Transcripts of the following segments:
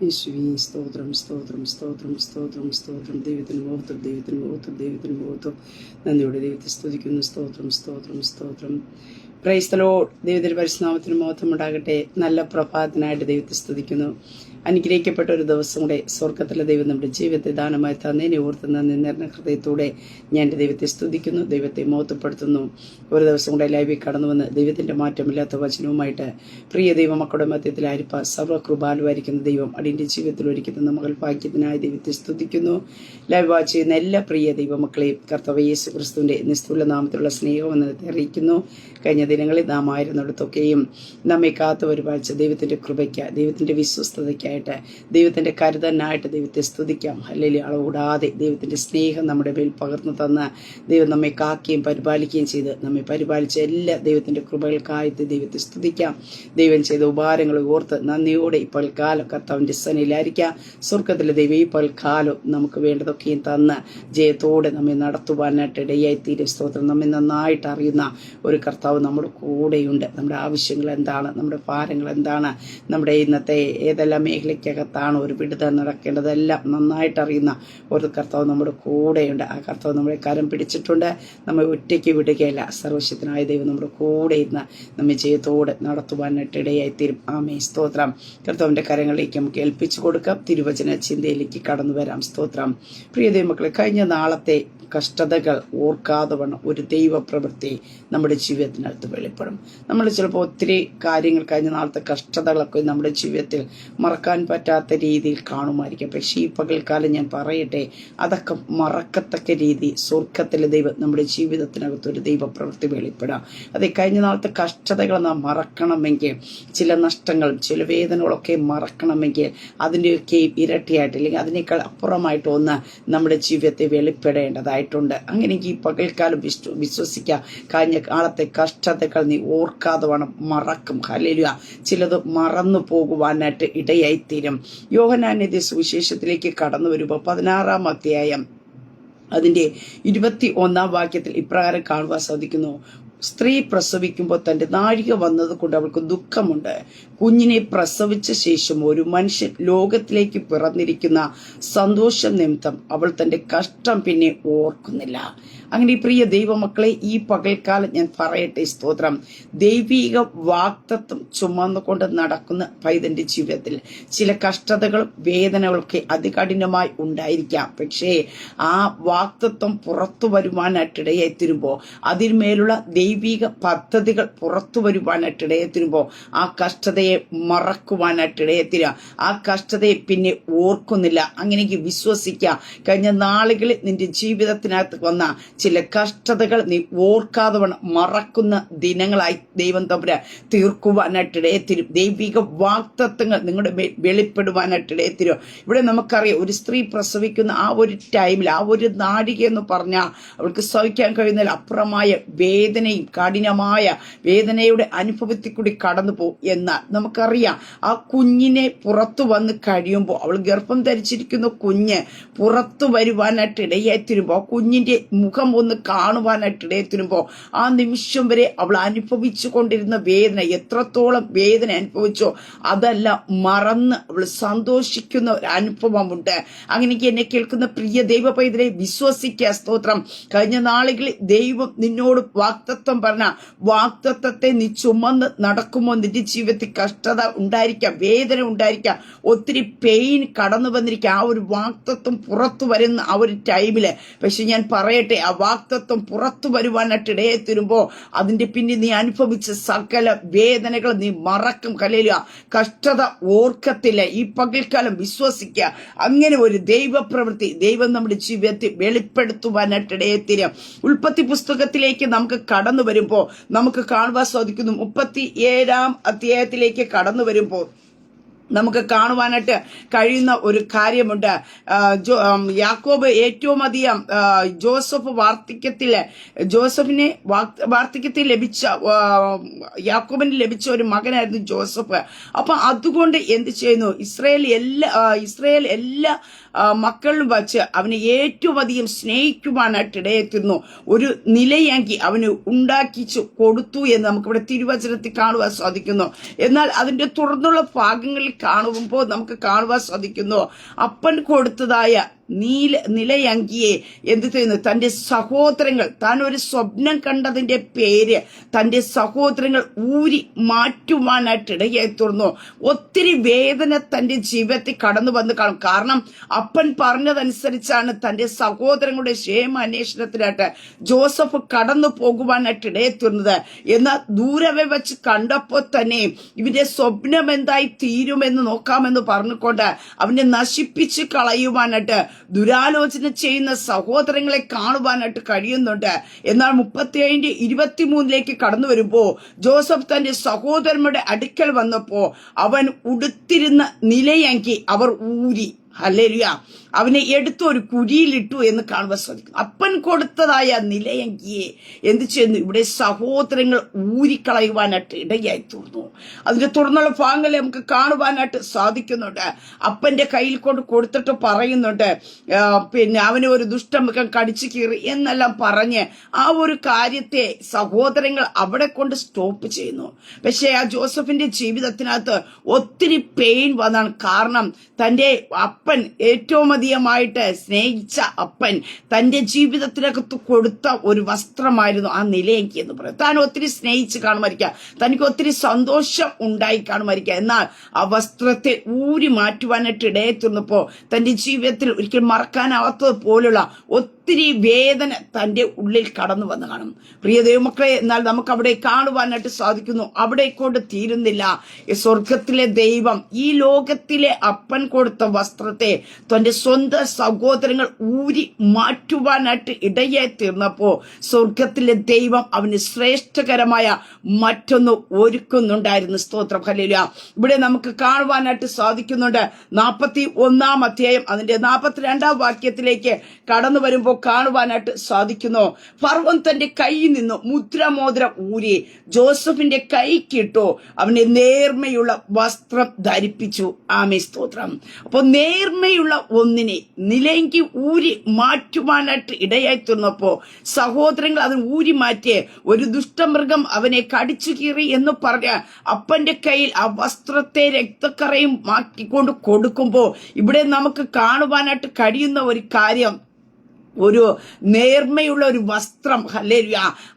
യേശുവി സ്തോത്രം സ്തോത്രം സ്തോത്രം സ്തോത്രം സ്തോത്രം ദൈവത്തിന് മുഖത്തും ദൈവത്തിന് മുഖത്തും ദൈവത്തിന് മുഖത്തും നന്ദിയോടെ ദൈവത്തെ സ്തുതിക്കുന്നു സ്തോത്രം സ്തോത്രം സ്തോത്രം പ്രൈസ്തലോ ദൈവത്തിന് പരിശുനാമത്തിന് മുഹൂർത്തം ഉണ്ടാകട്ടെ നല്ല പ്രഭാതത്തിനായിട്ട് ദൈവത്തെ സ്തുതിക്കുന്നു. അനുഗ്രഹിക്കപ്പെട്ട ഒരു ദിവസം കൂടെ സ്വർഗത്തിലെ ദൈവം നമ്മുടെ ജീവിതത്തെ ദാനമായി തന്നേനെ ഓർത്ത് നിറഞ്ഞ ഹൃദയത്തോടെ ഞാൻ എന്റെ ദൈവത്തെ സ്തുതിക്കുന്നു ദൈവത്തെ മോത്തപ്പെടുത്തുന്നു ഒരു ദിവസം കൂടെ ലൈവിൽ കടന്നു വന്ന് ദൈവത്തിന്റെ മാറ്റമില്ലാത്ത വചനവുമായിട്ട് പ്രിയ ദൈവമക്കളുടെ മധ്യത്തിൽ ആരിപ്പ സർവകൃപാലുവായിരിക്കുന്ന ദൈവം അടിന്റെ ജീവിതത്തിൽ ഒരുക്കുന്ന മകൾ ഭാഗ്യത്തിനായി ദൈവത്തെ സ്തുതിക്കുന്നു. ലൈവ് വാച്ച് ചെയ്യുന്ന എല്ലാ പ്രിയ ദൈവമക്കളെയും കർത്തവ യേശു ക്രിസ്തുവിന്റെ നിസ്തുല നാമത്തിലുള്ള സ്നേഹമെന്ന് അറിയിക്കുന്നു. കഴിഞ്ഞ ദിനങ്ങളിൽ നാം ആയിരുന്നിടത്തൊക്കെയും നമ്മെ കാത്തു പരിപാലിച്ച ദൈവത്തിന്റെ കൃപയ്ക്ക് ദൈവത്തിന്റെ വിശ്വസ്തതയ്ക്കായിട്ട് ദൈവത്തിന്റെ കരുതനായിട്ട് ദൈവത്തെ സ്തുതിക്കാം. അല്ലെങ്കിൽ അളവിടാതെ ദൈവത്തിന്റെ സ്നേഹം നമ്മുടെ മേൽ പകർന്നു തന്ന് ദൈവം നമ്മെ കാക്കുകയും പരിപാലിക്കുകയും ചെയ്ത് നമ്മെ പരിപാലിച്ച എല്ലാ ദൈവത്തിന്റെ കൃപകൾക്കായിട്ട് ദൈവത്തെ സ്തുതിക്കാം. ദൈവം ചെയ്ത ഉപകാരങ്ങൾ ഓർത്ത് നന്ദിയോടെ ഇപ്പോൾ കാലം കർത്താവിന്റെ സനയിലായിരിക്കാം സ്വർഗത്തിലെ ദൈവം ഈ പൽക്കാലം നമുക്ക് വേണ്ടതൊക്കെയും തന്ന് ജയത്തോടെ നമ്മെ നടത്തുവാനായിട്ട് ഇടയായി തീരും സ്തോത്രം. നമ്മെ നന്നായിട്ട് അറിയുന്ന ഒരു കർത്താവ് നമ്മുടെ കൂടെയുണ്ട്. നമ്മുടെ ആവശ്യങ്ങൾ എന്താണ്? നമ്മുടെ ഭാരങ്ങൾ എന്താണ്? നമ്മുടെ ഇന്നത്തെ ഏതെല്ലാം മേഖലയ്ക്കകത്താണ് ഒരു വിടുതൽ നടക്കേണ്ടതെല്ലാം നന്നായിട്ട് അറിയുന്ന ഒരു കർത്താവ് നമ്മുടെ കൂടെയുണ്ട്. ആ കർത്താവ് നമ്മളെ കരം പിടിച്ചിട്ടുണ്ട്. നമ്മെ ഒറ്റയ്ക്ക് വിടുകയല്ല. സർവശക്തനായ ദൈവം നമ്മുടെ കൂടെ ഇരുന്ന് നമ്മെ ജയത്തോടെ നടത്തുവാനായിട്ട് തീരും ആമേ സ്തോത്രം. കർത്താവിന്റെ കരങ്ങളിലേക്ക് നമുക്ക് ഏൽപ്പിച്ചു കൊടുക്കാം. തിരുവചന ചിന്തയിലേക്ക് കടന്നു വരാം. സ്തോത്രം. പ്രിയ ദൈവമക്കളെ കഴിഞ്ഞ നാളത്തെ കഷ്ടതകൾ ഓർക്കാതെ വേണം ഒരു ദൈവപ്രവൃത്തി നമ്മുടെ ജീവിതത്തിനകത്ത് വെളിപ്പെടും. നമ്മൾ ചിലപ്പോൾ ഒത്തിരി കാര്യങ്ങൾ കഴിഞ്ഞ നാളത്തെ കഷ്ടതകളൊക്കെ നമ്മുടെ ജീവിതത്തിൽ മറക്കാൻ പറ്റാത്ത രീതിയിൽ കാണുമായിരിക്കും. പക്ഷേ ഈ പകൽക്കാലം ഞാൻ പറയട്ടെ അതൊക്കെ മറക്കത്തക്ക രീതി സ്വർഗത്തിലെ ദൈവം നമ്മുടെ ജീവിതത്തിനകത്ത് ഒരു ദൈവപ്രവൃത്തി വെളിപ്പെടാം അതെ കഴിഞ്ഞ നാളത്തെ കഷ്ടതകൾ നാം മറക്കണമെങ്കിൽ ചില നഷ്ടങ്ങളും ചില വേദനകളൊക്കെ മറക്കണമെങ്കിൽ അതിന്റെയൊക്കെ ഇരട്ടിയായിട്ട് അല്ലെങ്കിൽ അതിനേക്കാൾ അപ്പുറമായിട്ട് ഒന്ന് നമ്മുടെ ജീവിതത്തെ വെളിപ്പെടേണ്ടതായിട്ടുണ്ട് അങ്ങനെ ഈ പകൽക്കാലം വിശ്വ വിശ്വസിക്കുക കഴിഞ്ഞ കാലത്തെ കഷ്ടതകൾ നീ ഓർക്കാതെ വേണം മറക്കും. ഹലേലുക ചിലത് മറന്നു പോകുവാനായിട്ട് ഇടയായിത്തീരും. യോഹനാനിധി സുവിശേഷത്തിലേക്ക് കടന്നു വരുമ്പോൾ പതിനാറാം അധ്യായം അതിന്റെ ഇരുപത്തി ഒന്നാം വാക്യത്തിൽ ഇപ്രകാരം കാണുവാൻ സാധിക്കുന്നു. സ്ത്രീ പ്രസവിക്കുമ്പോൾ തന്റെ നാഴിക വന്നത് കൊണ്ട് അവൾക്ക് ദുഃഖമുണ്ട്. കുഞ്ഞിനെ പ്രസവിച്ച ശേഷം ഒരു മനുഷ്യൻ ലോകത്തിലേക്ക് പിറന്നിരിക്കുന്ന സന്തോഷം നിമിത്തം അവൾ തന്റെ കഷ്ടം പിന്നെ ഓർക്കുന്നില്ല. അങ്ങനെ പ്രിയ ദൈവമക്കളെ ഈ പകൽക്കാലം ഞാൻ പറയട്ടെ സ്തോത്രം. ദൈവീക വാക്തത്വം ചുമന്നുകൊണ്ട് നടക്കുന്ന പൈതന്റെ ജീവിതത്തിൽ ചില കഷ്ടതകളും വേദനകളൊക്കെ അതികഠിനമായി ഉണ്ടായിരിക്കാം. പക്ഷേ ആ വാക്തത്വം പുറത്തു വരുവാനായിട്ടിടയായി അതിന്മേലുള്ള അതിന്മേലുള്ള ദൈവിക പദ്ധതികൾ പുറത്തു വരുവാനായിട്ട് ഇടയത്തിനുമ്പോൾ ആ കഷ്ടതയെ മറക്കുവാനായിട്ട് ഇടയത്തിന ആ കഷ്ടതയെ പിന്നെ ഓർക്കുന്നില്ല. അങ്ങനെയെങ്കിൽ വിശ്വസിക്കുക. കഴിഞ്ഞ നാളുകളിൽ നിന്റെ ജീവിതത്തിനകത്ത് വന്ന ചില കഷ്ടതകൾ നീ ഓർക്കാതെ മറക്കുന്ന ദിനങ്ങളായി ദൈവം തമ്പുര തീർക്കുവാനായിട്ട് ഇടയത്തിരും. ദൈവിക വാക്തത്വങ്ങൾ നിങ്ങളുടെ മേൽ വെളിപ്പെടുവാനായിട്ടിടയത്തിരും ഇവിടെ നമുക്കറിയാം ഒരു സ്ത്രീ പ്രസവിക്കുന്ന ആ ഒരു ടൈമിൽ ആ ഒരു നാഴിക എന്ന് പറഞ്ഞാൽ അവൾക്ക് സഹിക്കാൻ കഴിയുന്നതിൽ അപ്പുറമായ വേദനയും കഠിനമായ വേദനയുടെ അനുഭവത്തിൽ കൂടി കടന്നു പോകും എന്നാൽ നമുക്കറിയാം ആ കുഞ്ഞിനെ പുറത്തു വന്ന് കഴിയുമ്പോൾ അവൾ ഗർഭം ധരിച്ചിരിക്കുന്ന കുഞ്ഞ് പുറത്തു വരുവാനായിട്ട് ഇടയായിത്തീരുമ്പോൾ ആ കുഞ്ഞിന്റെ മുഖം ഒന്ന് കാണുവാനായിട്ട് ഇടയായിത്തീരുമ്പോൾ ആ നിമിഷം വരെ അവൾ അനുഭവിച്ചു കൊണ്ടിരുന്ന വേദന എത്രത്തോളം വേദന അനുഭവിച്ചോ അതല്ല മറന്ന് അവൾ സന്തോഷിക്കുന്ന ഒരു അനുഭവമുണ്ട്. അങ്ങനെയെങ്കിൽ എന്നെ കേൾക്കുന്ന പ്രിയ ദൈവ പൈതലെ വിശ്വസിക്കുക സ്തോത്രം. കഴിഞ്ഞ നാളുകളിൽ ദൈവം നിന്നോട് വാക്തത്വം പറഞ്ഞ വാക്തത്വത്തെ നീ ചുമന്ന് നടക്കുമോ? നിന്റെ ജീവിതത്തിൽ കഷ്ടത ഉണ്ടായിരിക്കാം വേദന ഉണ്ടായിരിക്കാം ഒത്തിരി പെയിൻ കടന്നു വന്നിരിക്കാം. ആ ഒരു വാക്തത്വം പുറത്തു വരുന്ന ആ ഒരു ടൈമിൽ പക്ഷെ ഞാൻ പറയട്ടെ ആ വാക്തത്വം പുറത്തു വരുവാനായിട്ട് ഇടയെത്തിരുമ്പോ അതിന്റെ പിന്നിൽ നീ അനുഭവിച്ച സകല വേദനകൾ നീ മറക്കും. കലയിലുക കഷ്ടത ഓർക്കത്തില്ല. ഈ പകൽക്കാലം വിശ്വസിക്കുക അങ്ങനെ ഒരു ദൈവപ്രവൃത്തി ദൈവം നമ്മുടെ ജീവിതത്തിൽ വെളിപ്പെടുത്തുവാനായിട്ട് ഇടയെത്തിരും. ഉൽപ്പത്തി പുസ്തകത്തിലേക്ക് നമുക്ക് കടന്നു വരുമ്പോൾ നമുക്ക് കാണുവാൻ സാധിക്കുന്നു മുപ്പത്തി ഏഴാം അധ്യായത്തിലേക്ക് കടന്നു വരുമ്പോൾ നമുക്ക് കാണുവാനായിട്ട് കഴിയുന്ന ഒരു കാര്യമുണ്ട്. യാക്കോബ് ഏറ്റവും അധികം ജോസഫ് വാർദ്ധക്യത്തിൽ ജോസഫിനെ വാർത്തിക്യത്തിൽ വാർദ്ധക്യത്തിൽ ലഭിച്ച യാക്കോബിന് ലഭിച്ച ഒരു മകനായിരുന്നു ജോസഫ്. അപ്പൊ അതുകൊണ്ട് എന്ത് ചെയ്യുന്നു? ഇസ്രയേൽ എല്ലാ ഇസ്രയേൽ എല്ലാ മക്കളും മക്കളിലും വച്ച് അവനെ ഏറ്റവും അധികം സ്നേഹിക്കുവാനായിട്ട് ഇടയെത്തുന്നു. ഒരു നിലയാക്കി അവന് ഉണ്ടാക്കിച്ചു കൊടുത്തു എന്ന് നമുക്കിവിടെ തിരുവചനത്തിൽ കാണുവാൻ സാധിക്കുന്നു. എന്നാൽ അതിന്റെ തുടർന്നുള്ള ഭാഗങ്ങളിൽ കാണുമ്പോൾ നമുക്ക് കാണുവാൻ സാധിക്കുന്നു. അപ്പൻ കൊടുത്തതായ നീല നിലയങ്കിയെ എന്ത് ചെയ്യുന്നു? തന്റെ സഹോദരങ്ങൾ താൻ ഒരു സ്വപ്നം കണ്ടതിന്റെ പേര് തന്റെ സഹോദരങ്ങൾ ഊരി മാറ്റുവാനായിട്ട് ഇടയായി ഒത്തിരി വേദന തന്റെ ജീവിതത്തിൽ കടന്നു വന്ന് കാണും. കാരണം അപ്പൻ പറഞ്ഞതനുസരിച്ചാണ് തന്റെ സഹോദരങ്ങളുടെ ക്ഷേമ അന്വേഷണത്തിനായിട്ട് ജോസഫ് കടന്നു പോകുവാനായിട്ട് ഇടയായി എന്നാൽ ദൂരവെ വെച്ച് കണ്ടപ്പോൾ തന്നെ ഇവന്റെ സ്വപ്നം എന്തായി തീരുമെന്ന് നോക്കാമെന്ന് പറഞ്ഞുകൊണ്ട് അവനെ നശിപ്പിച്ച് കളയുവാനായിട്ട് ദുരാലോചന ചെയ്യുന്ന സഹോദരങ്ങളെ കാണുവാനായിട്ട് കഴിയുന്നുണ്ട്. എന്നാൽ മുപ്പത്തിയേഴിന്റെ ഇരുപത്തിമൂന്നിലേക്ക് കടന്നു വരുമ്പോ ജോസഫ് തന്റെ സഹോദരന്മാരുടെ അടുക്കൽ വന്നപ്പോ അവൻ ഉടുത്തിരുന്ന നിലയങ്കി അവർ ഊരി. ഹല്ലേലൂയ. അവനെ എടുത്തു ഒരു കുഴിയിലിട്ടു എന്ന് കാണുവാൻ സാധിക്കും അപ്പൻ കൊടുത്തതായ നിലയങ്കിയെ എന്ത് ചെയ്യുന്നു? ഇവിടെ സഹോദരങ്ങൾ ഊരിക്കളയുവാനായിട്ട് ഇടയായി തീർന്നു അതിന്റെ തുടർന്നുള്ള ഭാഗങ്ങളെ നമുക്ക് കാണുവാനായിട്ട് സാധിക്കുന്നുണ്ട്. അപ്പന്റെ കയ്യിൽ കൊണ്ട് കൊടുത്തിട്ട് പറയുന്നുണ്ട് പിന്നെ അവനെ ഒരു ദുഷ്ടമുഖം കടിച്ചു കീറി എന്നെല്ലാം പറഞ്ഞ് ആ ഒരു കാര്യത്തെ സഹോദരങ്ങൾ അവിടെ കൊണ്ട് സ്റ്റോപ്പ് ചെയ്യുന്നു. പക്ഷേ ആ ജോസഫിന്റെ ജീവിതത്തിനകത്ത് ഒത്തിരി പെയിൻ വന്നാണ് കാരണം തന്റെ അപ്പൻ ഏറ്റവും അധികമായിട്ട് സ്നേഹിച്ച അപ്പൻ തന്റെ ജീവിതത്തിനകത്ത് കൊടുത്ത ഒരു വസ്ത്രമായിരുന്നു ആ നിലയ്ക്ക് എന്ന് പറയും താൻ ഒത്തിരി സ്നേഹിച്ച് കാണുമായിരിക്കാം. തനിക്ക് ഒത്തിരി സന്തോഷം ഉണ്ടായി കാണുമായിരിക്കാം. എന്നാൽ ആ വസ്ത്രത്തെ ഊരി മാറ്റുവാനായിട്ട് ഇടയെത്തുന്നപ്പോ തന്റെ ജീവിതത്തിൽ ഒരിക്കലും മറക്കാനാവാത്തത് പോലുള്ള ഒത്തിരി വേദന തന്റെ ഉള്ളിൽ കടന്നു വന്ന് കാണും. പ്രിയ ദൈവമക്കളെ എന്നാൽ നമുക്ക് അവിടെ കാണുവാനായിട്ട് സാധിക്കുന്നു. അവിടെ കൊണ്ട് തീരുന്നില്ല സ്വർഗത്തിലെ ദൈവം ഈ ലോകത്തിലെ അപ്പൻ കൊടുത്ത വസ്ത്രത്തെ തന്റെ സ്വന്തം സഹോദരങ്ങൾ ഊരി മാറ്റുവാനായിട്ട് ഇടയായി തീർന്നപ്പോ സ്വർഗത്തിലെ ദൈവം അവന് ശ്രേഷ്ഠകരമായ മറ്റൊന്ന് ഒരുക്കുന്നുണ്ടായിരുന്നു. സ്തോത്രം. ഹല്ലേലൂയ. ഇവിടെ നമുക്ക് കാണുവാനായിട്ട് സാധിക്കുന്നുണ്ട് നാൽപ്പത്തി ഒന്നാം അധ്യായം. അതിന്റെ നാൽപ്പത്തിരണ്ടാം വാക്യത്തിലേക്ക് കടന്നു വരുമ്പോൾ കാണുവാനായിട്ട് സാധിക്കുന്നു. ഫർവൻ തന്റെ കയ്യിൽ നിന്ന് മുദ്രമോതിരം ഊരി ജോസഫിന്റെ കൈക്കിട്ടു അവനെ നേർമയുള്ള വസ്ത്രം ധരിപ്പിച്ചു. ആമേ സ്തോത്രം. അപ്പോൾ നേർമയുള്ള ഒന്നിനെ നിലയെങ്കിൽ ഊരി മാറ്റുവാനായിട്ട് ഇടയായി സഹോദരങ്ങൾ അത് ഊരി മാറ്റി ഒരു ദുഷ്ടമൃഗം അവനെ കടിച്ചു കീറി എന്ന് പറഞ്ഞ അപ്പന്റെ കയ്യിൽ ആ വസ്ത്രത്തെ രക്തക്കറയും മാറ്റിക്കൊണ്ട് കൊടുക്കുമ്പോൾ ഇവിടെ നമുക്ക് കാണുവാനായിട്ട് കഴിയുന്ന ഒരു കാര്യം ഒരു നേർമയുള്ള ഒരു വസ്ത്രം അല്ലേ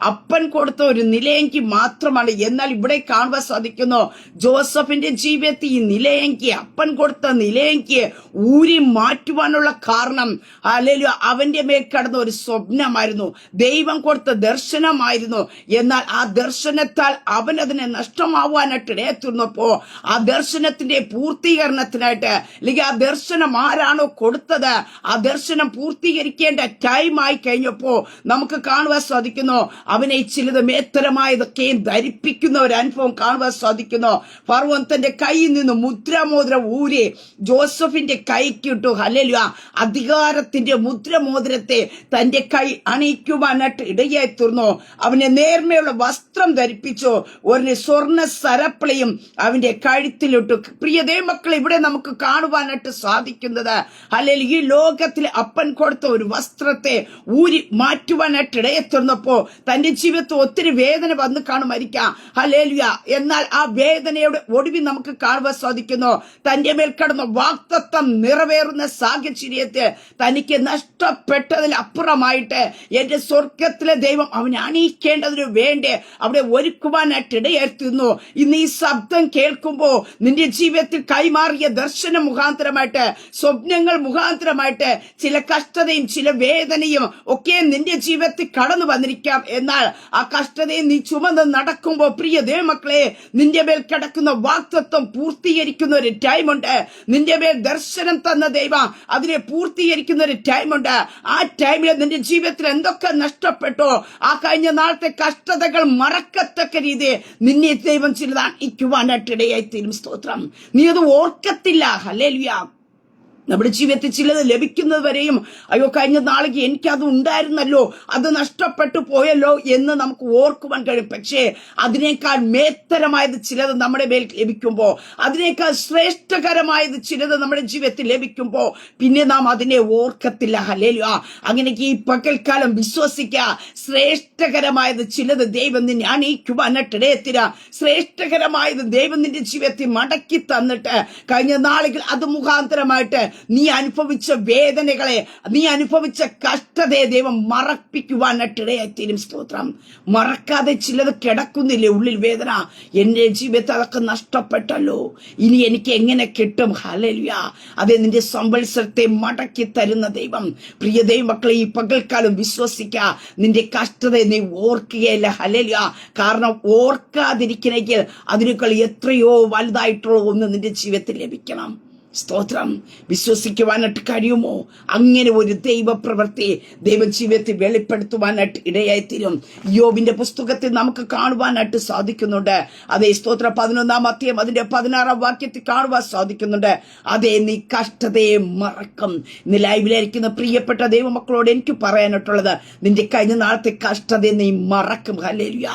അപ്പൻ കൊടുത്ത ഒരു നിലയെങ്കി മാത്രമാണ്. എന്നാൽ ഇവിടെ കാണുവാൻ സാധിക്കുന്നു ജോസഫിന്റെ ജീവിതത്തിൽ ഈ നിലയെങ്കി അപ്പൻ കൊടുത്ത നിലയെങ്കി ഊരി മാറ്റുവാനുള്ള കാരണം ഹല്ലേലൂയ അവന്റെ മേൽ കടന്ന ഒരു സ്വപ്നമായിരുന്നു. ദൈവം കൊടുത്ത ദർശനമായിരുന്നു. എന്നാൽ ആ ദർശനത്താൽ അവൻ അതിനെ നഷ്ടമാവാനായിട്ട് ഇടയത്തുന്നപ്പോ ആ ദർശനത്തിന്റെ പൂർത്തീകരണത്തിനായിട്ട് അല്ലെങ്കിൽ ആ ദർശനം ആരാണോ കൊടുത്തത് ആ ദർശനം പൂർത്തീകരിക്കേണ്ട ടൈം ആയി കഴിഞ്ഞപ്പോ നമുക്ക് കാണുവാൻ സാധിക്കുന്നു. അവനെ ചിലത് മേത്തരമായതൊക്കെയും ധരിപ്പിക്കുന്ന ഒരു അനുഭവം കാണുവാൻ സാധിക്കുന്നു. ഫർവൻ തന്റെ കയ്യിൽ നിന്ന് മുദ്രമോതിരം ഊരി ജോസഫിന്റെ കൈക്കിട്ടു ഹല്ലേലൂയ. അധികാരത്തിന്റെ മുദ്രമോതിരത്തെ തന്റെ കൈ അണിയിക്കുവാനായിട്ട് ഇടയായി തീർന്നു. അവനെ നേർമയുള്ള വസ്ത്രം ധരിപ്പിച്ചു. ഒരു സ്വർണ സരപ്പളിയും അവന്റെ കഴുത്തിലിട്ടു. പ്രിയതേ മക്കൾ ഇവിടെ നമുക്ക് കാണുവാനായിട്ട് സാധിക്കുന്നത്. അല്ലെങ്കിൽ ഈ ലോകത്തിൽ അപ്പൻ കൊടുത്ത ഒരു വസ്ത്രത്തെ ഊരി മാറ്റുവാനായിട്ട് ഇടയെത്തുന്നപ്പോ തന്റെ ജീവിതത്തിൽ ഒത്തിരി വേദന വന്ന് കാണുമായിരിക്കാം ഹലേലുയ എന്നാൽ ആ വേദനയുടെ ഒടുവിൽ നമുക്ക് കാണുവാൻ സാധിക്കുന്നു. തന്റെ മേൽ കടന്ന വാക്തത്വം നിറവേറുന്ന സാഹചര്യത്തെ തനിക്ക് നഷ്ടപ്പെട്ടതിൽ അപ്പുറമായിട്ട് എന്റെ സ്വർഗത്തിലെ ദൈവം അവനെ അണിയിക്കേണ്ടതിനു വേണ്ടി അവിടെ ഒരുക്കുവാനായിട്ട് ഇടയെത്തുന്നു. ഇന്ന് ഈ ശബ്ദം കേൾക്കുമ്പോ നിന്റെ ജീവിതത്തിൽ കൈമാറിയ ദർശനം മുഖാന്തരമായിട്ട് സ്വപ്നങ്ങൾ മുഖാന്തരമായിട്ട് ചില കഷ്ടതയും ചില വേദനയും ഒക്കെ നിന്റെ ജീവിതത്തിൽ കടന്നു വന്നിരിക്കാം. എന്നാൽ ആ കഷ്ടതയെ നീ ചുമന്ന് നടക്കുമ്പോൾ പ്രിയ ദേവമക്കളെ നിന്റെ മേൽ കിടക്കുന്ന വാക്തത്വം പൂർത്തീകരിക്കുന്ന ഒരു ടൈമുണ്ട് നിന്റെ മേൽ ദർശനം തന്ന ദൈവം അതിനെ പൂർത്തീകരിക്കുന്ന ഒരു ടൈമുണ്ട് ആ ടൈമിൽ നിന്റെ ജീവിതത്തിൽ എന്തൊക്കെ നഷ്ടപ്പെട്ടോ ആ കഴിഞ്ഞ നാളത്തെ കഷ്ടതകൾ മറക്കത്തക്ക രീതി നിന്നെ ദൈവം ചിലതാണ് ഇക്കുവാനായിട്ടിടയായി തീരും സ്തോത്രം. നീ അത് ഓർക്കത്തില്ല. ഹലേലുയാ നമ്മുടെ ജീവിതത്തിൽ ചിലത് ലഭിക്കുന്നത് വരെയും അയ്യോ കഴിഞ്ഞ നാളേക്ക് എനിക്കത് ഉണ്ടായിരുന്നല്ലോ അത് നഷ്ടപ്പെട്ടു പോയല്ലോ എന്ന് നമുക്ക് ഓർക്കുവാൻ കഴിയും. പക്ഷേ അതിനേക്കാൾ മേത്തരമായത് ചിലത് നമ്മുടെ മേൽ ലഭിക്കുമ്പോൾ അതിനേക്കാൾ ശ്രേഷ്ഠകരമായത് ചിലത് നമ്മുടെ ജീവിതത്തിൽ ലഭിക്കുമ്പോൾ പിന്നെ നാം അതിനെ ഓർക്കത്തില്ല. ഹലേലു അങ്ങനെയൊക്കെ ഈ പകൽക്കാലം വിശ്വസിക്കുക. ശ്രേഷ്ഠകരമായത് ചിലത് ദൈവം നിന്നെ അണിയിക്കുവാനിട്ടിടയത്തിര ശ്രേഷ്ഠകരമായത് ദൈവം നിന്റെ ജീവിതത്തിൽ മടക്കി തന്നിട്ട് കഴിഞ്ഞ നാളുകൾ അത് മുഖാന്തരമായിട്ട് നീ അനുഭവിച്ച വേദനകളെ നീ അനുഭവിച്ച കഷ്ടതയെ ദൈവം മറപ്പിക്കുവാനായിട്ടിടയായിത്തീരും സ്തോത്രം. മറക്കാതെ ചിലത് കിടക്കുന്നില്ലേ ഉള്ളിൽ വേദന? എന്റെ ജീവിതത്തെ അതൊക്കെ നഷ്ടപ്പെട്ടല്ലോ. ഇനി എനിക്ക് എങ്ങനെ കിട്ടും? ഹലലുയ അതെ നിന്റെ സംവത്സരത്തെ മടക്കി തരുന്ന ദൈവം. പ്രിയ ദൈവമക്കളെ ഈ പകൽക്കാലം വിശ്വസിക്ക. നിന്റെ കഷ്ടതയെ നീ ഓർക്കുകയല്ല. ഹലലുയ കാരണം ഓർക്കാതിരിക്കണമെങ്കിൽ അതിനേക്കാൾ എത്രയോ വലുതായിട്ടുള്ള ഒന്ന് നിന്റെ ജീവിതത്തിൽ ലഭിക്കണം. സ്തോത്രം. വിശ്വസിക്കുവാനായിട്ട് കഴിയുമോ? അങ്ങനെ ഒരു ദൈവപ്രവൃത്തി ദൈവജീവിതത്തിൽ വെളിപ്പെടുത്തുവാനായിട്ട് ഇടയായിത്തീരും. യോബിന്റെ പുസ്തകത്തിൽ നമുക്ക് കാണുവാനായിട്ട് സാധിക്കുന്നുണ്ട്. അതേ സ്തോത്ര പതിനൊന്നാം അധ്യയം അതിന്റെ പതിനാറാം വാക്യത്തിൽ കാണുവാൻ സാധിക്കുന്നുണ്ട്. അതേ നീ കഷ്ടതയെ മറക്കും. ഇന്ന് ലൈവിലായിരിക്കുന്ന പ്രിയപ്പെട്ട ദൈവമക്കളോട് എനിക്ക് പറയാനായിട്ടുള്ളത് നിന്റെ കഴിഞ്ഞ നാളത്തെ കഷ്ടതയെ നീ മറക്കും. ഹല്ലേലൂയ.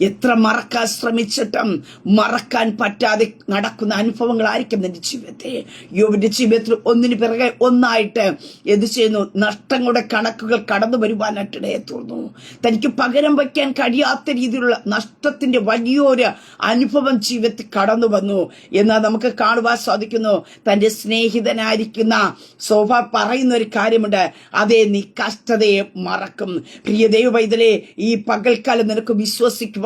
എത്ര മറക്കാൻ ശ്രമിച്ചിട്ടും മറക്കാൻ പറ്റാതെ നടക്കുന്ന അനുഭവങ്ങളായിരിക്കും നിന്റെ ജീവിതത്തെ യോവിന്റെ ജീവിതത്തിൽ ഒന്നിന് പിറകെ ഒന്നായിട്ട് എന്ത് ചെയ്യുന്നു? നഷ്ടങ്ങളുടെ കണക്കുകൾ കടന്നു വരുവാനായിട്ട് ഇടയെ തോന്നുന്നു തനിക്ക് പകരം വയ്ക്കാൻ കഴിയാത്ത രീതിയിലുള്ള നഷ്ടത്തിന്റെ വലിയൊരു അനുഭവം ജീവിതത്തിൽ കടന്നു വന്നു. എന്നാൽ നമുക്ക് കാണുവാൻ സാധിക്കുന്നു തന്റെ സ്നേഹിതനായിരിക്കുന്ന ശോഭ പറയുന്ന ഒരു കാര്യമുണ്ട്. അതേ നീ കഷ്ടതയെ മറക്കും. പ്രിയ ദൈവ ഈ പകൽക്കാലം നിനക്ക്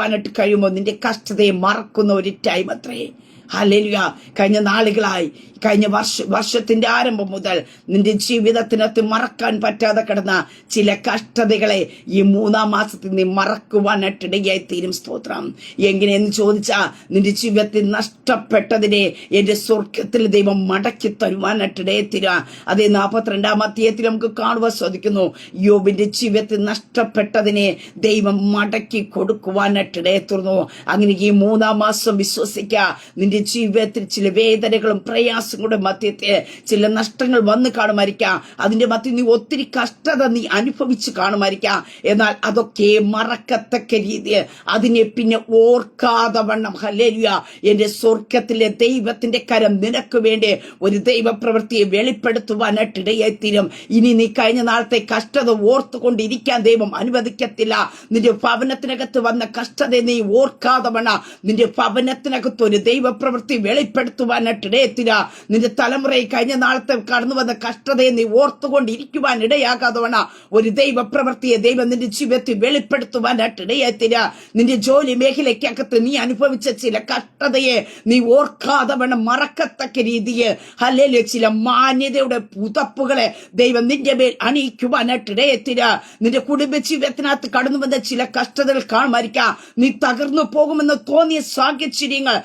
വിശ്വസിക്കുവാനായിട്ട് കഴിയുമോ? നിന്റെ കഷ്ടതയെ മറക്കുന്ന ഒരു ടൈം അത്രേ. ഹല്ലേലൂയ. കഴിഞ്ഞ നാളുകളായി. കഴിഞ്ഞ വർഷ വർഷത്തിന്റെ ആരംഭം മുതൽ നിന്റെ ജീവിതത്തിനകത്ത് മറക്കാൻ പറ്റാതെ കിടന്ന ചില കഷ്ടതകളെ ഈ മൂന്നാം മാസത്തിൽ നീ മറക്കുവാനായിട്ടിടയായി തീരും സ്തോത്രം. എങ്ങനെയെന്ന് ചോദിച്ചാ നിന്റെ ജീവിതത്തിൽ നഷ്ടപ്പെട്ടതിനെ എന്റെ സ്വർഗത്തിൽ ദൈവം മടക്കി തരുവാനായിട്ടിടയെ തീരാ അതേ നാൽപ്പത്തിരണ്ടാം അധ്യായത്തിൽ നമുക്ക് കാണുവാൻ സാധിക്കുന്നു. യോബിന്റെ ജീവിതത്തിൽ നഷ്ടപ്പെട്ടതിനെ ദൈവം മടക്കി കൊടുക്കുവാനായിട്ടിടയെ തീർന്നു അങ്ങനെ ഈ മൂന്നാം മാസം വിശ്വസിക്കുക നിന്റെ ജീവിതത്തിൽ ചില വേദനകളും പ്രയാസങ്ങളുടെ മധ്യത്തെ ചില നഷ്ടങ്ങൾ വന്ന് കാണുമായിരിക്കാം. അതിന്റെ മധ്യ നീ ഒത്തിരി കഷ്ടത നീ അനുഭവിച്ച് കാണുമായിരിക്കാം. എന്നാൽ അതൊക്കെ മറക്കത്തക്ക രീതിയിൽ അതിനെ പിന്നെ ഓർക്കാതെ വണ്ണം. ഹല്ലേലുയ. എന്റെ സ്വർഗത്തിലെ ദൈവത്തിന്റെ കരം നിനക്ക് വേണ്ടി ഒരു ദൈവപ്രവൃത്തിയെ പ്രവൃത്തിയെ വെളിപ്പെടുത്തുവാനായിട്ടിടയായിത്തീരും. ഇനി നീ കഴിഞ്ഞ നാളത്തെ കഷ്ടത ഓർത്തുകൊണ്ടിരിക്കാൻ ദൈവം അനുവദിക്കത്തില്ല. നിന്റെ ഭവനത്തിനകത്ത് വന്ന കഷ്ടത നീ ഓർക്കാതെ വണ്ണ. നിന്റെ ഭവനത്തിനകത്ത് ഒരു ദൈവപ്രവൃത്തി വെളിപ്പെടുത്തുവാനായിട്ട് ഇടയത്തില്ല. നിന്റെ തലമുറയിൽ കഴിഞ്ഞ നാളത്തെ കടന്നു വന്ന കഷ്ടതയെ നീ ഓർത്തുകൊണ്ടിരിക്കുവാൻ ഇടയാകാതെ ഒരു ഒരു ദൈവപ്രവൃത്തിയെ ദൈവം നിന്റെ ജീവിതത്തിൽ വെളിപ്പെടുത്തുവാനായിട്ട് ഇടയത്തില്ല. നിന്റെ ജോലി മേഖലയ്ക്കകത്ത് നീ അനുഭവിച്ച ചില കഷ്ടതയെ നീ ഓർക്കാതെ വണ്ണം മറക്കത്തക്ക രീതിയെ അല്ലെങ്കിൽ ചില മാന്യതയുടെ പുതപ്പുകളെ ദൈവം നിന്റെ മേൽ അണിയിക്കുവാനായിട്ട് ഇടയത്തില്ല. നിന്റെ കുടുംബ ജീവിതത്തിനകത്ത് കടന്നു വന്ന ചില കഷ്ടതകൾ കാണുമായിരിക്കാം. നീ തകർന്നു പോകുമെന്ന് തോന്നിയ സാഹചര്യങ്ങൾ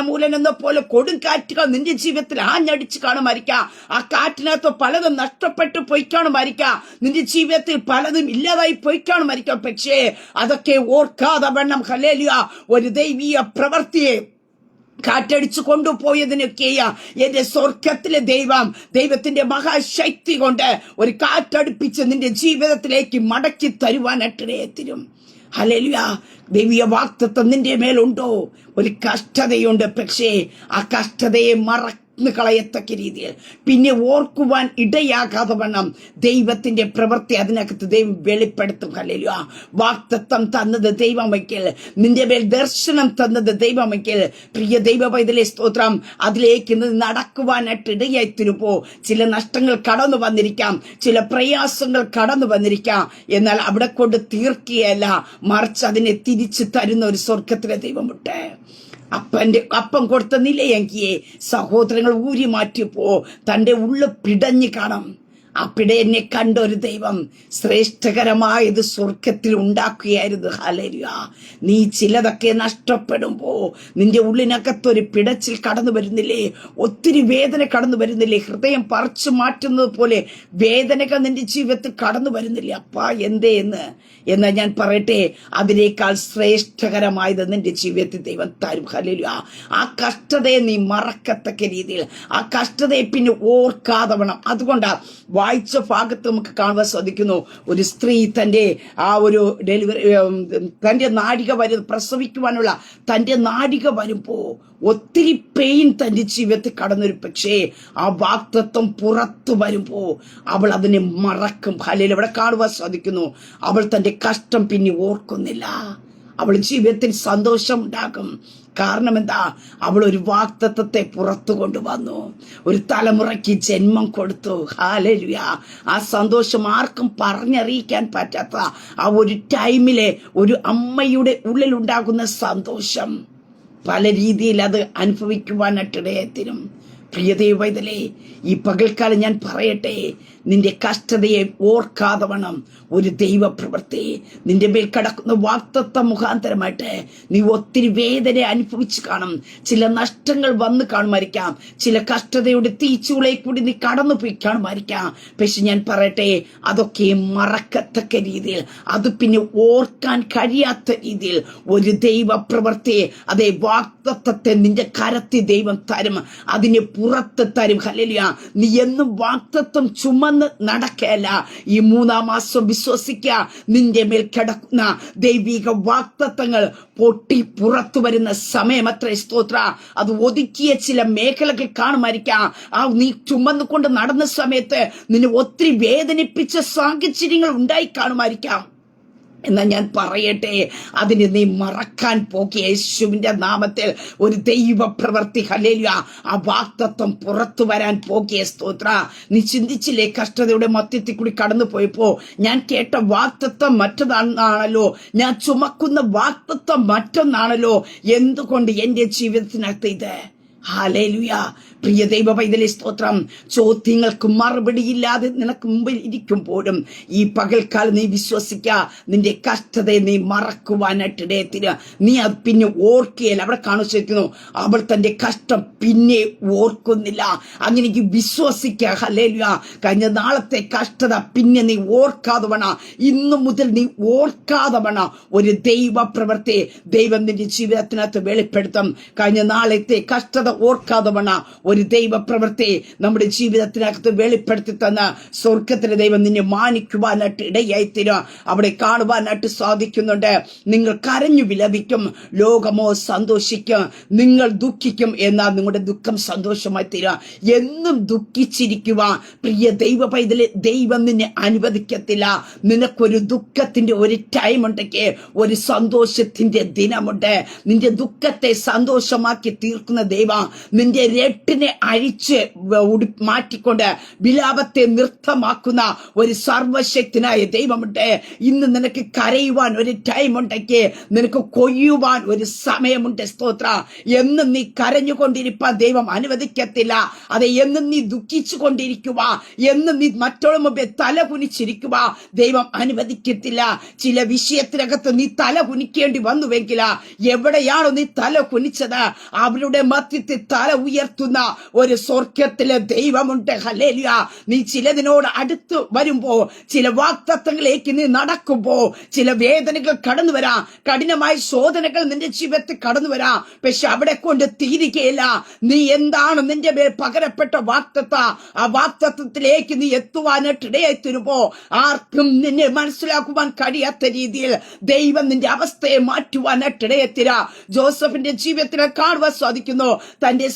ഈശാനമൂലൻ എന്ന പോലെ കൊടുങ്കാറ്റുകൾ നിന്റെ ജീവിതത്തിൽ ആഞ്ഞടിച്ച് കാണുമായിരിക്കാം ആ കാറ്റിനകത്ത് പലതും നഷ്ടപ്പെട്ടു പോയി കാണുമായിരിക്കാം നിന്റെ ജീവിതത്തിൽ പലതും ഇല്ലാതായി പോയി കാണുമായിരിക്കാം പക്ഷേ അതൊക്കെ ഓർക്കാതെ വണ്ണം ഹലേലിയ ഒരു ദൈവീയ പ്രവർത്തിയെ കാറ്റടിച്ചു കൊണ്ടുപോയതിനൊക്കെയാ എന്റെ സ്വർഗത്തിലെ ദൈവം ദൈവത്തിന്റെ മഹാശക്തി കൊണ്ട് ഒരു കാറ്റടുപ്പിച്ച് നിന്റെ ജീവിതത്തിലേക്ക് മടക്കി തരുവാനായിട്ടിടയത്തിരും. ഹലലുയ ദൈവീയ വാക്തത്വം നിന്റെ മേലുണ്ടോ? ഒരു കഷ്ടതയുണ്ട് പക്ഷേ ആ കഷ്ടതയെ മറ കളയത്തക്ക രീതിയിൽ. പിന്നെ ഓർക്കുവാൻ ഇടയാകാതെ വണ്ണം ദൈവത്തിന്റെ പ്രവൃത്തി അതിനകത്ത് ദൈവം വെളിപ്പെടുത്തും. ഹല്ലേലൂയ. വാക്തത്വം തന്നത് ദൈവമയ്ക്കൽ. നിന്റെ മേൽ ദർശനം തന്നത് ദൈവമയ്ക്കൽ. പ്രിയ ദൈവ പൈതലെ സ്തോത്രം. അതിലേക്ക് നടക്കുവാനായിട്ട് ഇടയായി തിരുപ്പോ ചില നഷ്ടങ്ങൾ കടന്നു വന്നിരിക്കാം. ചില പ്രയാസങ്ങൾ കടന്നു വന്നിരിക്കാം. എന്നാൽ അവിടെ കൊണ്ട് തീർക്കുകയല്ല. മറിച്ച് അതിനെ തിരിച്ചു തരുന്ന ഒരു സ്വർഗത്തിലെ ദൈവമുണ്ട്. അപ്പന്റെ അപ്പം കൊടുത്ത നിലയെങ്കിയെ സഹോദരങ്ങൾ ഊരി മാറ്റിപ്പോ തന്റെ ഉള്ളു പിടഞ്ഞു കാണാം. അവിടെ എന്നെ കണ്ടൊരു ദൈവം ശ്രേഷ്ഠകരമായത് സ്വർഗത്തിൽ ഉണ്ടാക്കുകയായിരുന്നു. ഹലരിയ നീ ചിലതൊക്കെ നഷ്ടപ്പെടുമ്പോ നിന്റെ ഉള്ളിനകത്തൊരു പിടച്ചിൽ കടന്നു വരുന്നില്ലേ? ഒത്തിരി വേദന കടന്നു വരുന്നില്ലേ? ഹൃദയം പറിച്ചു മാറ്റുന്നത് പോലെ വേദനകൾ നിന്റെ ജീവിതത്തിൽ കടന്നു വരുന്നില്ലേ? അപ്പാ എന്തേ എന്ന്? എന്നാൽ ഞാൻ പറയട്ടെ അതിനേക്കാൾ ശ്രേഷ്ഠകരമായത് നിന്റെ ജീവിതത്തിൽ ദൈവം തരും. ഹലരിയ ആ കഷ്ടതയെ നീ മറക്കത്തക്ക രീതിയിൽ ആ കഷ്ടതയെ പിന്നെ ഓർക്കാതെ വേണം. അതുകൊണ്ടാ വായിച്ച ഭാഗത്ത് നമുക്ക് കാണുവാൻ സാധിക്കുന്നു. ഒരു സ്ത്രീ തന്റെ ആ ഒരു ഡെലിവറി തന്റെ നാടിക വരും പ്രസവിക്കുവാനുള്ള തന്റെ നാടിക വരുമ്പോൾ ഒത്തിരി പെയിൻ തന്റെ ജീവിതത്തിൽ കടന്നൊരു പക്ഷേ ആ വാക്തത്വം പുറത്തു വരുമ്പോൾ അവൾ അതിനെ മറക്കും. ഹലയിൽ ഇവിടെ കാണുവാൻ സാധിക്കുന്നു. അവൾ തന്റെ കഷ്ടം പിന്നെ ഓർക്കുന്നില്ല. അവൾ ജീവിതത്തിൽ സന്തോഷം ഉണ്ടാകും കാരണം എന്താ? അവൾ ഒരു വാക്തത്വത്തെ പുറത്തു കൊണ്ടുവന്നു. ഒരു തലമുറയ്ക്ക് ജന്മം കൊടുത്തു. ഹാലരുയ ആ സന്തോഷം ആർക്കും പറഞ്ഞറിയിക്കാൻ പറ്റാത്ത ആ ഒരു ടൈമിലെ ഒരു അമ്മയുടെ ഉള്ളിലുണ്ടാകുന്ന സന്തോഷം. പല രീതിയിൽ അത് അനുഭവിക്കുവാനായിട്ടിടയത്തിനും പ്രിയതേ വൈതലേ ഈ പകൽക്കാലം ഞാൻ പറയട്ടെ നിന്റെ കഷ്ടതയെ ഓർക്കാതെ വേണം ഒരു ദൈവപ്രവൃത്തി. നിന്റെ മേൽ കടക്കുന്ന വാക്തത്വ മുഖാന്തരമായിട്ട് നീ ഒത്തിരി വേദന അനുഭവിച്ചു കാണും. ചില നഷ്ടങ്ങൾ വന്ന് കാണുമായിരിക്കാം. ചില കഷ്ടതയുടെ തീച്ചുളെ കൂടി നീ കടന്നു പോയി കാണുമായിരിക്കാം. പക്ഷെ ഞാൻ പറയട്ടെ അതൊക്കെ മറക്കത്തക്ക രീതിയിൽ അത് പിന്നെ ഓർക്കാൻ കഴിയാത്ത രീതിയിൽ ഒരു ദൈവപ്രവൃത്തി. അതേ വാക്തത്വത്തെ നിന്റെ കരത്തി ദൈവം തരും. അതിനെ പുറത്ത് തരും. ഹലലിയ നീ എന്നും വാക്തത്വം ചുമന്ന് നടക്കല്ല ഈ മൂന്നാം മാസം വിശ്വസിക്ക. നിന്റെ മേൽ കിടക്കുന്ന ദൈവിക വാക്തത്വങ്ങൾ പൊട്ടി പുറത്തു വരുന്ന സമയം അത്ര സ്തോത്ര. അത് ഒതുക്കിയ ചില മേഖലകൾ കാണുമായിരിക്കാം. ആ നീ ചുമന്നുകൊണ്ട് നടന്ന സമയത്ത് നിന്നെ ഒത്തിരി വേദനിപ്പിച്ച സാഹചര്യങ്ങൾ ഉണ്ടായി കാണുമായിരിക്കാം. എന്നാൽ ഞാൻ പറയട്ടെ. അതിന് നീ മറക്കാൻ പോക്കി യേശുവിന്റെ നാമത്തിൽ. ഒരു ദൈവ പ്രവർത്തി ഹലേലിയ ആ വാക്തത്വം പുറത്തു വരാൻ പോക്കിയ സ്തോത്ര. നീ ചിന്തിച്ചില്ലേ കഷ്ടതയുടെ മധ്യത്തിൽ കൂടി കടന്നു പോയപ്പോ ഞാൻ കേട്ട വാക്തത്വം മറ്റൊന്നാണല്ലോ. ഞാൻ ചുമക്കുന്ന വാക്തത്വം മറ്റൊന്നാണല്ലോ. എന്തുകൊണ്ട് എന്റെ ജീവിതത്തിനകത്ത് ഇത്? ഹാലേലുയ പ്രിയ ദൈവ പൈതലെ സ്തോത്രം ചോദ്യങ്ങൾക്ക് മറുപടിയില്ലാതെ നിനക്ക് മുമ്പിൽ ഇരിക്കുമ്പോഴും ഈ പകൽക്കാലം നീ വിശ്വസിക്ക നിന്റെ കഷ്ടതയെ നീ മറക്കുവാനായിട്ട് ഇടയത്തിന് നീ അത് പിന്നെ ഓർക്കുകയല്ല. അവിടെ കാണിച്ചിരിക്കുന്നു അവൾ തന്റെ കഷ്ടം പിന്നെ ഓർക്കുന്നില്ല. അങ്ങനെ എനിക്ക് വിശ്വസിക്ക ഹലേലുയ കഴിഞ്ഞ നാളത്തെ കഷ്ടത പിന്നെ നീ ഓർക്കാതെ വേണ. ഇന്നു മുതൽ നീ ഓർക്കാതെ വേണ ഒരു ദൈവ പ്രവൃത്തി ദൈവം നിന്റെ ജീവിതത്തിനകത്ത് വെളിപ്പെടുത്തും. കഴിഞ്ഞ നാളത്തെ കഷ്ടത ഓർക്കാതെ വേണ. ഒരു ദൈവ പ്രവൃത്തി നമ്മുടെ ജീവിതത്തിനകത്ത് വെളിപ്പെടുത്തി തന്ന സ്വർഗത്തിലെ ദൈവം നിന്നെ മാനിക്കുവാനായിട്ട് ഇടയായി തീരും അവിടെ കാണുവാനായിട്ട് സാധിക്കുന്നുണ്ട്. നിങ്ങൾ കരഞ്ഞു വിലപിക്കും. ലോകമോ സന്തോഷിക്കും. നിങ്ങൾ ദുഃഖിക്കും എന്നാൽ നിങ്ങളുടെ ദുഃഖം സന്തോഷമായി തീരുക. എന്നും ദുഃഖിച്ചിരിക്കുക. പ്രിയ ദൈവ പൈതലെ ദൈവം നിന്നെ അനുവദിക്കത്തില്ല. നിനക്കൊരു ദുഃഖത്തിന്റെ ഒരു ടൈം ഉണ്ടെങ്കിൽ ഒരു സന്തോഷത്തിന്റെ ദിനമുണ്ട്. നിന്റെ ദുഃഖത്തെ സന്തോഷമാക്കി തീർക്കുന്ന ദൈവം നിന്റെ രട്ടിനെ അഴിച്ച് വ- ഉടി- മാറ്റിക്കൊണ്ട് വിലാപത്തെ നൃത്തമാക്കുന്ന ഒരു സർവശക്തനായ ദൈവമുണ്ട്. ഇന്ന് നിനക്ക് കരയുവാൻ ഒരു ടൈം ഉണ്ടെങ്കിൽ നിനക്ക് കൊയ്യുവാൻ ഒരു സമയമുണ്ട് സ്തോത്ര. എന്നും നീ കരഞ്ഞുകൊണ്ടിരിപ്പാൻ ദൈവം അനുവദിക്കത്തില്ല. അതെ എന്നും നീ ദുഃഖിച്ചു കൊണ്ടിരിക്കുക എന്നും നീ മറ്റുള്ള മുമ്പേ തല കുനിച്ചിരിക്കുക ദൈവം അനുവദിക്കത്തില്ല. ചില വിഷയത്തിനകത്ത് നീ തല കുനിക്കേണ്ടി വന്നുവെങ്കില. എവിടെയാണോ നീ തല കുനിച്ചത് അവരുടെ മധ്യത്തിൽ തല ഉയർത്തുന്ന ഒരു സ്വർഗത്തിലെ ദൈവമുണ്ട്. ഹലേലിയ നീ ചിലതിനോട് അടുത്ത് വരുമ്പോ ചില വാക്തത്വങ്ങളിലേക്ക് നീ നടക്കുമ്പോ ചില വേദനകൾ കടന്നു വരാം. കഠിനമായ ശോധനകൾ നിന്റെ ജീവിതത്തിൽ കടന്നു വരാം. പക്ഷെ അവിടെ കൊണ്ട് തീരുകയില്ല. നീ എന്താണ് നിന്റെ മേൽ പകരപ്പെട്ട വാക്തത്വ? ആ വാക്തത്വത്തിലേക്ക് നീ എത്തുവാനായിട്ട് ഇടയായി തരുമ്പോ ആർക്കും നിന്നെ മനസ്സിലാക്കുവാൻ കഴിയാത്ത രീതിയിൽ ദൈവം നിന്റെ അവസ്ഥയെ മാറ്റുവാനായിട്ട് ഇടയെത്തിര ജോസഫിന്റെ ജീവിതത്തിനെ കാണുവാൻ സാധിക്കുന്നു. തന്റെ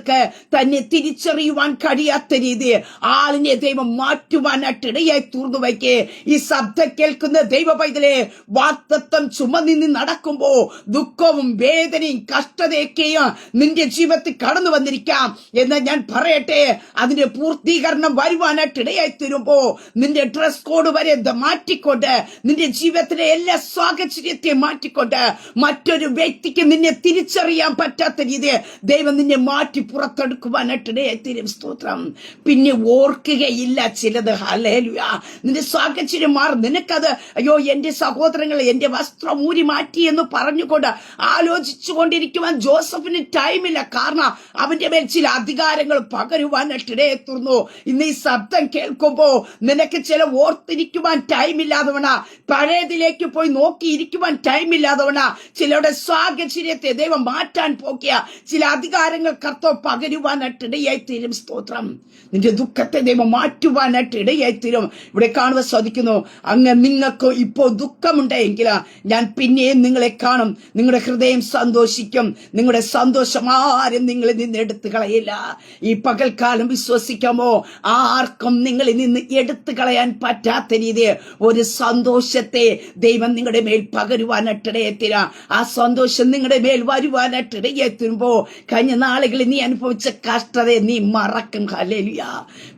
സഹോദരങ്ങൾക്ക് തന്നെ തിരിച്ചറിയുവാൻ കഴിയാത്ത രീതിയിൽ ആളിനെ ദൈവം മാറ്റുവാനായിട്ട് ഇടയായി തീർന്നു വയ്ക്കേ ഈ ശബ്ദം കേൾക്കുന്ന ദൈവ പൈതലെ വാർത്തത്വം ചുമന്നിന്ന് നടക്കുമ്പോ ദുഃഖവും വേദനയും കഷ്ടതയൊക്കെയും നിന്റെ ജീവിതത്തിൽ കടന്നു വന്നിരിക്കാം എന്ന് ഞാൻ പറയട്ടെ. അതിന്റെ പൂർത്തീകരണം വരുവാനായിട്ട് ഇടയായി തീരുമ്പോ നിന്റെ ഡ്രസ് കോഡ് വരെ മാറ്റിക്കൊണ്ട് നിന്റെ ജീവിതത്തിലെ എല്ലാ സാഹചര്യത്തെയും മാറ്റിക്കൊണ്ട് മറ്റൊരു വ്യക്തിക്ക് നിന്നെ തിരിച്ചറിയാൻ പറ്റാത്ത രീതിയിൽ ദൈവം നിന്നെ മാറ്റി പുറത്തെടുക്കുവാനായിട്ടിടയായിത്തീരും സ്തോത്രം. പിന്നെ ഓർക്കുകയില്ല ചിലത്. ഹലേലുയ നിന്റെ സാഹചര്യം മാറും നിനക്കത്. അയ്യോ എന്റെ സഹോദരങ്ങൾ എന്റെ വസ്ത്രം ഊരി മാറ്റി എന്ന് പറഞ്ഞുകൊണ്ട് ആലോചിച്ചു കൊണ്ടിരിക്കുവാൻ ജോസഫിന് ടൈമില്ല. കാരണം അവന്റെ മേൽ ചില അധികാരങ്ങൾ പകരുവാനായിട്ടിടയെത്തുന്നു ഇന്ന് ഈ ശബ്ദം കേൾക്കുമ്പോ നിനക്ക് ചില ഓർത്തിരിക്കുവാൻ ടൈമില്ലാതവണ പഴയതിലേക്ക് പോയി നോക്കിയിരിക്കുവാൻ ടൈമില്ലാതവണ ചിലരുടെ സാഹചര്യത്തെ ദൈവം മാറ്റാൻ പോക്കിയ ചില അധികാരങ്ങൾ കർത്തോ പകരുവാനായിട്ട് ഇടയായിത്തീരും സ്തോത്രം. നിന്റെ ദുഃഖത്തെ ദൈവം മാറ്റുവാനായിട്ട് ഇടയായിത്തീരും ഇവിടെ കാണുവാൻ സാധിക്കുന്നു അങ്ങ് നിങ്ങൾക്ക് ഇപ്പോൾ ദുഃഖമുണ്ടെങ്കിൽ ഞാൻ പിന്നെയും നിങ്ങളെ കാണും. നിങ്ങളുടെ ഹൃദയം സന്തോഷിക്കും. നിങ്ങളുടെ സന്തോഷം ആരും നിങ്ങളിൽ നിന്ന് എടുത്തു കളയില്ല ഈ പകൽക്കാലം വിശ്വസിക്കാമോ? ആർക്കും നിങ്ങളിൽ നിന്ന് എടുത്തു കളയാൻ പറ്റാത്ത രീതി. ഒരു സന്തോഷത്തെ ദൈവം നിങ്ങളുടെ മേൽ പകരുവാനായിട്ടിടയെത്തിര ആ സന്തോഷം നിങ്ങളുടെ മേൽ വരുവാനായിട്ടിടയെത്തുമ്പോ കഴിഞ്ഞ നാളുകളിൽ നീ അനുഭവിച്ച കഷ്ടതയെ നീ മറക്കും. ഹലേലിയ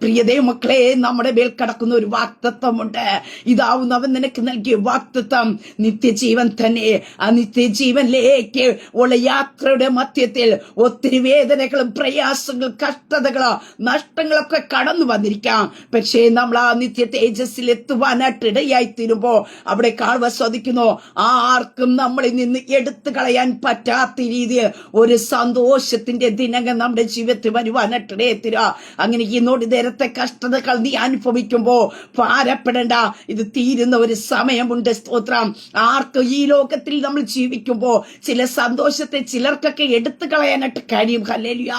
പ്രിയ മക്കളെ നമ്മുടെ മേൽ കടക്കുന്ന ഒരു വാക്തത്വമുണ്ട്. ഇതാവുന്ന അവൻ നിനക്ക് നൽകിയ വാക്തത്വം നിത്യജീവൻ തന്നെ. ആ നിത്യജീവനിലേക്ക് ഉള്ള യാത്രയുടെ മധ്യത്തിൽ ഒത്തിരി വേദനകളും പ്രയാസങ്ങളും കഷ്ടതകളോ നഷ്ടങ്ങളൊക്കെ കടന്നു വന്നിരിക്കാം. പക്ഷേ നമ്മൾ ആ നിത്യ തേജസ്സിൽ എത്തുവാനായിട്ട് ഇടയായി തീരുമ്പോ അവിടെ കാണുവാൻ സ്വദിക്കുന്നു ആർക്കും നമ്മളിൽ നിന്ന് എടുത്തു കളയാൻ പറ്റാത്ത രീതിയിൽ ഒരു സന്തോഷത്തിന്റെ ദിനങ്ങൾ നമ്മുടെ ജീവിതത്തിൽ വരുവാനായിട്ട് ഇടയത്തിര അങ്ങനെ ഈ നോടി നേരത്തെ കഷ്ടതകൾ നീ അനുഭവിക്കുമ്പോ ഭാരപ്പെടേണ്ട. ഇത് തീരുന്ന ഒരു സമയമുണ്ട് സ്തോത്രം. ആർക്ക് ഈ ലോകത്തിൽ നമ്മൾ ജീവിക്കുമ്പോ ചില സന്തോഷത്തെ ചിലർക്കൊക്കെ എടുത്തു കളയാനായിട്ട് കഴിയും. ഹല്ലേലൂയ.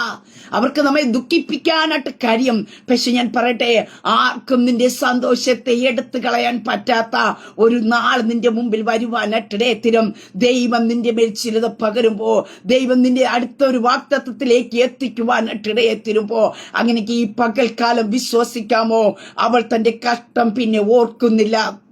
അവർക്ക് നമ്മെ ദുഃഖിപ്പിക്കാനായിട്ട് കഴിയും. പക്ഷെ ഞാൻ പറയട്ടെ ആർക്കും നിന്റെ സന്തോഷത്തെ എടുത്തു കളയാൻ പറ്റാത്ത ഒരു നാൾ നിന്റെ മുമ്പിൽ വരുവാനായിട്ടിടയത്തിരും ദൈവം നിന്റെ മേൽ ചിലത് പകരുമ്പോ ദൈവം നിന്റെ അടുത്ത ഒരു വാക്തത്വത്തിലേക്ക് എത്തിക്കുവാനായിട്ടിടയത്തിരുമ്പോ അങ്ങനെ ഈ പകൽക്കാലം വിശ്വസിക്കാമോ? അവൾ തന്റെ കഷ്ടം പിന്നെ ഓർക്കുന്നില്ല.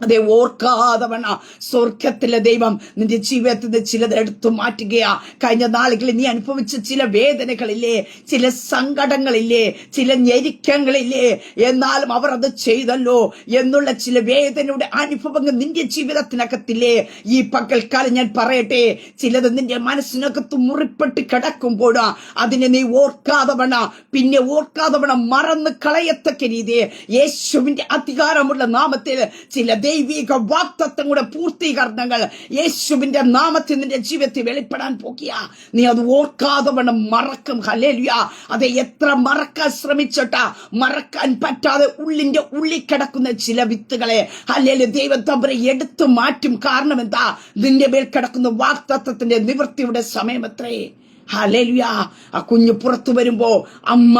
അതെ ഓർക്കാതവണ സ്വർഗത്തിലെ ദൈവം നിന്റെ ജീവിതത്തിൽ നിന്ന് ചിലത് എടുത്തു മാറ്റുകയാ. കഴിഞ്ഞ നാളുകളിൽ നീ അനുഭവിച്ച ചില വേദനകളില്ലേ ചില സങ്കടങ്ങളില്ലേ ചില ഞെരുക്കങ്ങളില്ലേ. എന്നാലും അവർ അത് ചെയ്തല്ലോ എന്നുള്ള ചില വേദനയുടെ അനുഭവങ്ങൾ നിന്റെ ജീവിതത്തിനകത്തില്ലേ. ഈ പകൽക്കാലം ഞാൻ പറയട്ടെ ചിലത് നിന്റെ മനസ്സിനകത്ത് മുറിപ്പെട്ട് കിടക്കുമ്പോഴാ അതിനെ നീ ഓർക്കാതവണ പിന്നെ ഓർക്കാതവണ മറന്ന് കളയത്തക്ക രീതിയെ യേശുവിന്റെ അധികാരമുള്ള നാമത്തിൽ ചില ദൈവിക വാക്തത്വങ്ങളുടെ പൂർത്തീകരണങ്ങൾ യേശുവിന്റെ നാമത്തിൽ നിന്റെ ജീവിതത്തിൽ വെളിപ്പെടാൻ പോക്കിയ. നീ അത് ഓർക്കാതെ വേണം മറക്കും. ഹലേലുയ അത് എത്ര മറക്കാൻ ശ്രമിച്ചിട്ടാ. മറക്കാൻ പറ്റാതെ ഉള്ളിന്റെ ഉള്ളിൽ കിടക്കുന്ന ചില വിത്തുകളെ ഹലേലു ദൈവം തമ്പരെ എടുത്തു മാറ്റും. കാരണം എന്താ? നിന്റെ മേൽ കിടക്കുന്ന വാക്തത്വത്തിന്റെ നിവൃത്തിയുടെ സമയമത്രേ ഹലേലുയ ആ കുഞ്ഞ് പുറത്തു വരുമ്പോ അമ്മ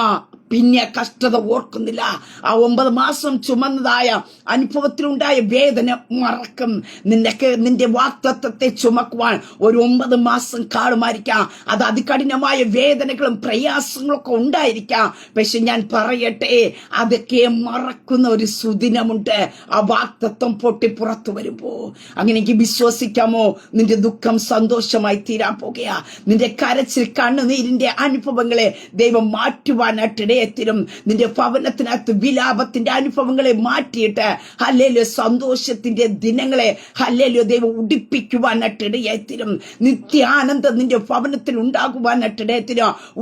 പിന്നെ കഷ്ടത ഓർക്കുന്നില്ല. ആ ഒമ്പത് മാസം ചുമന്നതായ അനുഭവത്തിലുണ്ടായ വേദന മറക്കും. നിന്റെ നിന്റെ വാക്തത്വത്തെ ചുമക്കുവാൻ ഒരു ഒമ്പത് മാസം കാണുമായിരിക്കാം അത് അതികഠിനമായ വേദനകളും പ്രയാസങ്ങളൊക്കെ ഉണ്ടായിരിക്കാം. പക്ഷെ ഞാൻ പറയട്ടെ അതൊക്കെ മറക്കുന്ന ഒരു സുദിനമുണ്ട്. ആ വാക്തത്വം പൊട്ടി പുറത്തു വരുമ്പോ. അങ്ങനെ വിശ്വസിക്കാമോ? നിന്റെ ദുഃഖം സന്തോഷമായി തീരാൻ പോകുക നിന്റെ കരച്ചിൽ കണ്ണുനീരിന്റെ അനുഭവങ്ങളെ ദൈവം മാറ്റുവാനായിട്ട് ഇടയത്തിരും നിന്റെ ഭവനത്തിനകത്ത് വിലാപത്തിന്റെ അനുഭവങ്ങളെ മാറ്റിയിട്ട് ഹല്ലേലു സന്തോഷത്തിന്റെ ദിനങ്ങളെ ഹല്ലേലു ദൈവം ഉടിപ്പിക്കുവാനായിട്ട് ഇടയത്തിലും നിത്യാനന്ദം നിന്റെ ഭവനത്തിൽ ഉണ്ടാകുവാനായിട്ട് ഇടയത്തിലും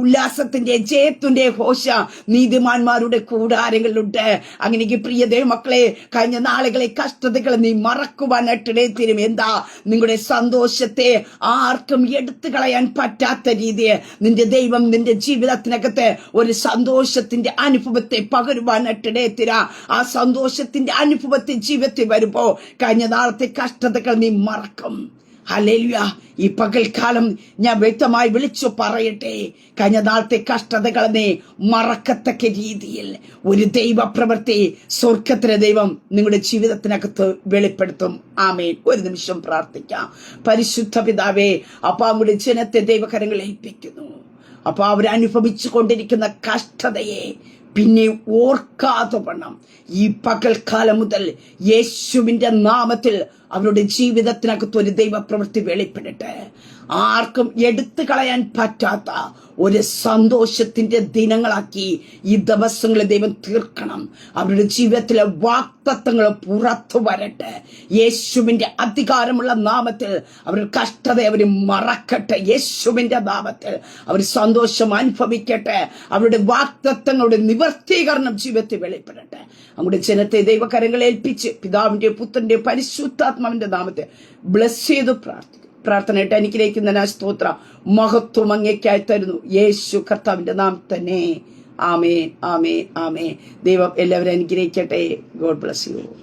ഉല്ലാസത്തിന്റെ ജയത്തിന്റെ ഘോഷ നീതിമാന്മാരുടെ കൂടാരങ്ങളിലുണ്ട്. അങ്ങനെ എനിക്ക് പ്രിയ ദൈവമക്കളെ കഴിഞ്ഞ നാളുകളെ കഷ്ടതകളെ നീ മറക്കുവാനായിട്ട് ഇടയത്തിലും എന്താ? നിങ്ങളുടെ സന്തോഷത്തെ ആർക്കും എടുത്തു കളയാൻ പറ്റാത്ത രീതിയെ നിന്റെ ദൈവം നിന്റെ ജീവിതത്തിനകത്ത് ഒരു സന്തോഷത്തിന്റെ അനുഭവത്തെ പകരുവാനായിട്ട് ഇടയത്തിര ആ സന്തോഷത്തിന്റെ അനുഭവത്തെ ജീവിതത്തിൽ വരുമ്പോ കഴിഞ്ഞ നാളത്തെ കഷ്ടതകൾ നീ മറക്കും. ഹലേലുയ ഈ പകൽക്കാലം ഞാൻ വ്യക്തമായി വിളിച്ചു പറയട്ടെ. കഴിഞ്ഞ നാളത്തെ കഷ്ടതകൾ നീ മറക്കത്തക്ക രീതിയിൽ. ഒരു ദൈവ പ്രവൃത്തി സ്വർഗത്തിലെ ദൈവം നിങ്ങളുടെ ജീവിതത്തിനകത്ത് വെളിപ്പെടുത്തും. ആമേൻ. ഒരു നിമിഷം പ്രാർത്ഥിക്കാം. പരിശുദ്ധ പിതാവേ അപ്പൊ ജനത്തെ ദൈവകരങ്ങൾ ഏൽപ്പിക്കുന്നു. അപ്പൊ അവരനുഭവിച്ചു കൊണ്ടിരിക്കുന്ന കഷ്ടതയെ പിന്നെ ഓർക്കാതെ പണം ഈ പകൽക്കാലം മുതൽ യേശുവിന്റെ നാമത്തിൽ അവരുടെ ജീവിതത്തിനകത്ത് ഒരു ദൈവപ്രവൃത്തി വെളിപ്പെടട്ടെ. ആർക്കും എടുത്തു കളയാൻ പറ്റാത്ത ഒരു സന്തോഷത്തിന്റെ ദിനങ്ങളാക്കി ഈ ദിവസങ്ങളെ ദൈവം തീർക്കണം. അവരുടെ ജീവിതത്തിലെ വാക്തത്വങ്ങൾ പുറത്തു വരട്ടെ. യേശുവിന്റെ അധികാരമുള്ള നാമത്തിൽ അവർ കഷ്ടത അവർ മറക്കട്ടെ. യേശുവിന്റെ നാമത്തിൽ അവർ സന്തോഷം അനുഭവിക്കട്ടെ. അവരുടെ വാക്തത്വങ്ങളുടെ നിവർത്തീകരണം ജീവിതത്തിൽ വെളിപ്പെടട്ടെ. നമ്മുടെ ജനത്തെ ദൈവകരങ്ങളെ ഏൽപ്പിച്ച് പിതാവിന്റെ പുത്രന്റെ പരിശുദ്ധാത്മാവിന്റെ നാമത്തെ ബ്ലസ് ചെയ്ത് പ്രാർത്ഥിക്കും പ്രാർത്ഥനയായിട്ട് അനുഗ്രഹിക്കുന്ന സ്തോത്ര. മഹത്വം അങ്ങേക്കായി തരുന്നു. യേശു കർത്താവിന്റെ നാം തന്നെ. ആമേ ആമേ ആമേ ദൈവം എല്ലാവരും അനുഗ്രഹിക്കട്ടെ. God bless you.